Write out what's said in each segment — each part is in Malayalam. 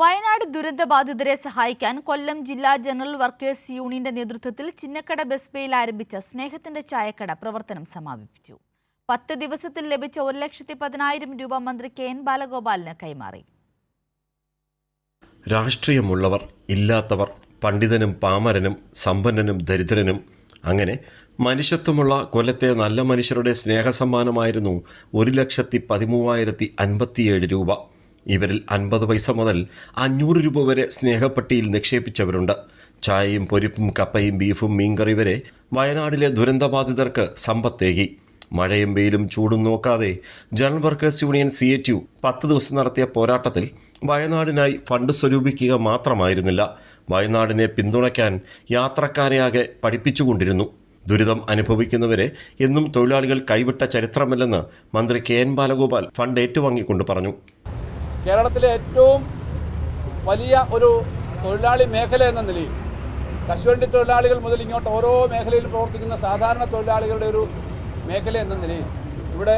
വയനാട് ദുരന്തബാധിതരെ സഹായിക്കാൻ കൊല്ലം ജില്ലാ ജനറൽ വർക്കേഴ്സ് യൂണിയന്റെ നേതൃത്വത്തിൽ ചിന്നക്കട ബസ് ബേയിൽ ആരംഭിച്ച സ്നേഹത്തിന്റെ ചായക്കട പ്രവർത്തനം സമാപിപ്പിച്ചു. പത്ത് ദിവസത്തിൽ ലഭിച്ച ഒരു ലക്ഷത്തി പതിനായിരം രൂപ മന്ത്രി കെ എൻ ബാലഗോപാലിന് കൈമാറി. രാഷ്ട്രീയമുള്ളവർ ഇല്ലാത്തവർ പണ്ഡിതനും പാമരനും സമ്പന്നനും ദരിദ്രനും അങ്ങനെ മനുഷ്യത്വമുള്ള കൊല്ലത്തെ നല്ല മനുഷ്യരുടെ സ്നേഹസമ്മാനമായിരുന്നു ഒരു ലക്ഷത്തി പതിമൂവായിരത്തി അൻപത്തിയേഴ് രൂപ. ഇവരിൽ അൻപത് പൈസ മുതൽ അഞ്ഞൂറ് രൂപ വരെ സ്നേഹപ്പെട്ടിയിൽ നിക്ഷേപിച്ചവരുണ്ട്. ചായയും പൊരിപ്പും കപ്പയും ബീഫും മീൻകറി വരെ വയനാടിലെ ദുരന്തബാധിതർക്ക് സമ്പത്തേകി. മഴയും വെയിലും ചൂടും നോക്കാതെ general workers union C A U പത്ത് ദിവസം നടത്തിയ പോരാട്ടത്തിൽ വയനാടിനായി ഫണ്ട് സ്വരൂപിക്കുക മാത്രമായിരുന്നില്ല. വയനാടിനെ പിന്തുണയ്ക്കാൻ യാത്രക്കാരെയാകെ പഠിപ്പിച്ചുകൊണ്ടിരുന്നു. ദുരിതം അനുഭവിക്കുന്നവരെ എന്നും തൊഴിലാളികൾ കൈവിട്ട ചരിത്രമല്ലെന്ന് മന്ത്രി കെ എൻ ബാലഗോപാൽ ഫണ്ട് ഏറ്റുവാങ്ങിക്കൊണ്ട് പറഞ്ഞു. കേരളത്തിലെ ഏറ്റവും വലിയ ഒരു തൊഴിലാളി മേഖല എന്ന നിലയിൽ കശുവണ്ടി തൊഴിലാളികൾ മുതൽ ഇങ്ങോട്ട് ഓരോ മേഖലയിൽ പ്രവർത്തിക്കുന്ന സാധാരണ തൊഴിലാളികളുടെ ഒരു മേഖല എന്ന നിലയിൽ ഇവിടെ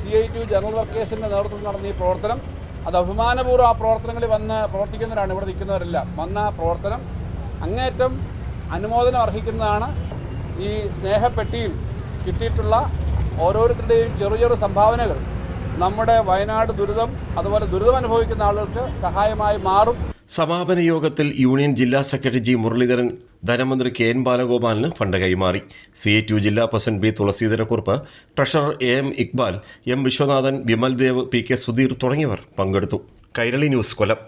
സി ഐ ടു ജനറൽ വർക്കേഴ്സിന്റെ നേതൃത്വത്തിൽ നടന്ന ഈ പ്രവർത്തനം അത് അഭിമാനപൂർവം ആ പ്രവർത്തനങ്ങളിൽ വന്ന് പ്രവർത്തിക്കുന്നവരാണ് ഇവിടെ നിൽക്കുന്നവരെല്ലാം. വന്ന ആ പ്രവർത്തനം അങ്ങേറ്റം അനുമോദനം അർഹിക്കുന്നതാണ്. ഈ സ്നേഹപ്പെട്ടിയിൽ കിട്ടിയിട്ടുള്ള ഓരോരുത്തരുടെയും ചെറു ചെറു സംഭാവനകൾ നമ്മുടെ വയനാട് ദുരിതം അതുപോലെ ദുരിതം അനുഭവിക്കുന്ന ആളുകൾക്ക് സഹായമായി മാറും. സമാപന യോഗത്തിൽ യൂണിയൻ ജില്ലാ സെക്രട്ടറി ജി മുരളീധരൻ ധനമന്ത്രി കെ എൻ ബാലഗോപാലിന് ഫണ്ട് കൈമാറി. സി എ ടു ജില്ലാ president B Thulaseedharakurup treasurer A M Iqbal M Viswanathan Vimal Dev P K Sudheer തുടങ്ങിയവർ പങ്കെടുത്തു. കൈരളി ന്യൂസ് കൊല്ലം.